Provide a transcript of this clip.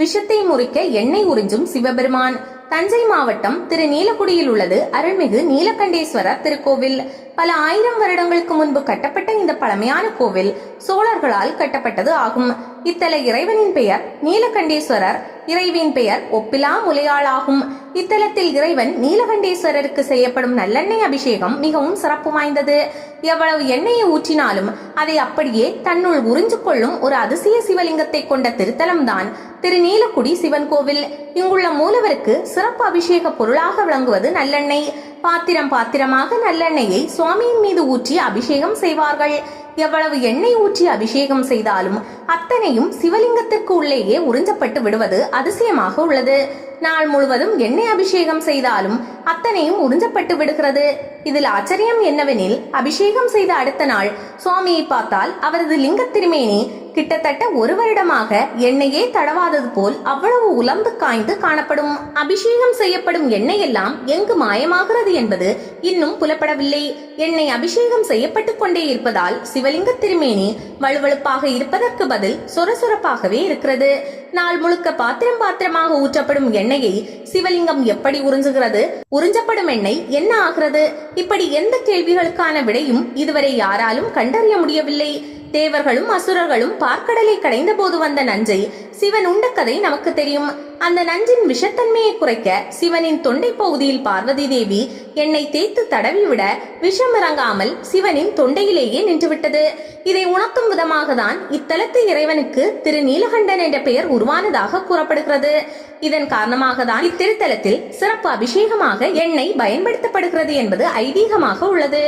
விஷத்தை முறிக்க எண்ணெய் உறிஞ்சும் சிவபெருமான். தஞ்சை மாவட்டம் திரு நீலக்குடியில் உள்ளது அருள்மிகு நீலகண்டேஸ்வரர் திருக்கோவில். பல ஆயிரம் வருடங்களுக்கு முன்பு கட்டப்பட்ட இந்த பழமையான கோவில் சோழர்களால் கட்டப்பட்டது ஆகும். இத்தல இறைவனின் பெயர் நீலகண்டேஸ்வரர் இறைவியின் பெயர் ஒப்பிலா முலையாளாகும். இத்தலத்தில் இறைவன் நீலகண்டேஸ்வரருக்கு செய்யப்படும் நல்லெண்ணெய் அபிஷேகம் மிகவும் சிறப்பு வாய்ந்தது. எவ்வளவு எண்ணெயை ஊற்றினாலும் அதை அப்படியே தன்னுள் உறிஞ்சு கொள்ளும் ஒரு அதிசய சிவலிங்கத்தை கொண்ட திருத்தலம்தான் திருநீலக்குடி சிவன் கோவில். இங்குள்ள மூலவருக்கு சிறப்பு அபிஷேக பொருளாக விளங்குவது நல்லெண்ணெய். பாத்திரம் பாத்திரமாக நல்லெண்ணெயை சுவாமியின் மீது ஊற்றி அபிஷேகம் செய்வார்கள். எவ்வளவு எண்ணெய் ஊற்றி அபிஷேகம் செய்தாலும் அத்தனையும் சிவலிங்கத்திற்கு உள்ளேயே உறிஞ்சப்பட்டு விடுவது அதிசயமாக உள்ளது. நாள் முழுவதும் எண்ணெய் அபிஷேகம் செய்தாலும் அத்தனையும் உறிஞ்சப்பட்டு விடுகிறது. இதில் ஆச்சரியம் என்னவெனில் அபிஷேகம் செய்த அடுத்த நாள் சுவாமியை பார்த்தால் அவரது லிங்க திருமேனி கிட்டத்தட்ட ஒரு வருடமாக எண்ணெயே தடவாதது போல் அவ்வளவு உலர்ந்து காய்ந்து காணப்படும். அபிஷேகம் செய்யப்படும் எண்ணெய் எல்லாம் எங்கு மாயமாகிறது என்பது இன்னும் புலப்படவில்லை. எண்ணெய் அபிஷேகம் செய்யப்பட்டுக் கொண்டே இருப்பதால் சிவ சிவலிங்க திருமேனி வலுவழுப்பாக இருப்பதற்கு பதில் சொரசொரப்பாகவே இருக்கிறது. நாள் முழுக்க பாத்திரம் பாத்திரமாக ஊற்றப்படும் எண்ணெயை சிவலிங்கம் எப்படி உறிஞ்சுகிறது? உறிஞ்சப்படும் எண்ணெய் என்ன ஆகிறது? இப்படி எந்த கேள்விகளுக்கான விடையும் இதுவரை யாராலும் கண்டறிய முடியவில்லை. தேவர்களும் அசுரர்களும் பார்க்கடலை கடைந்த போது வந்த நஞ்சை சிவன் உண்ட கதை நமக்கு தெரியும். அந்த நஞ்சின் விஷத்தன்மையை குறைக்க சிவனின் தொண்டை பகுதியில் பார்வதி தேவி எண்ணெய் தேய்த்து தடவி விட விஷம் இறங்காமல் சிவனின் தொண்டையிலேயே நின்றுவிட்டது. இதை உணர்த்தும் விதமாக தான் இத்தலத்து இறைவனுக்கு திரு நீலகண்டன் என்ற பெயர் உருவானதாக கூறப்படுகிறது. இதன் காரணமாக தான் இத்திருத்தலத்தில் சிறப்பு அபிஷேகமாக எண்ணெய் பயன்படுத்தப்படுகிறது என்பது ஐதீகமாக உள்ளது.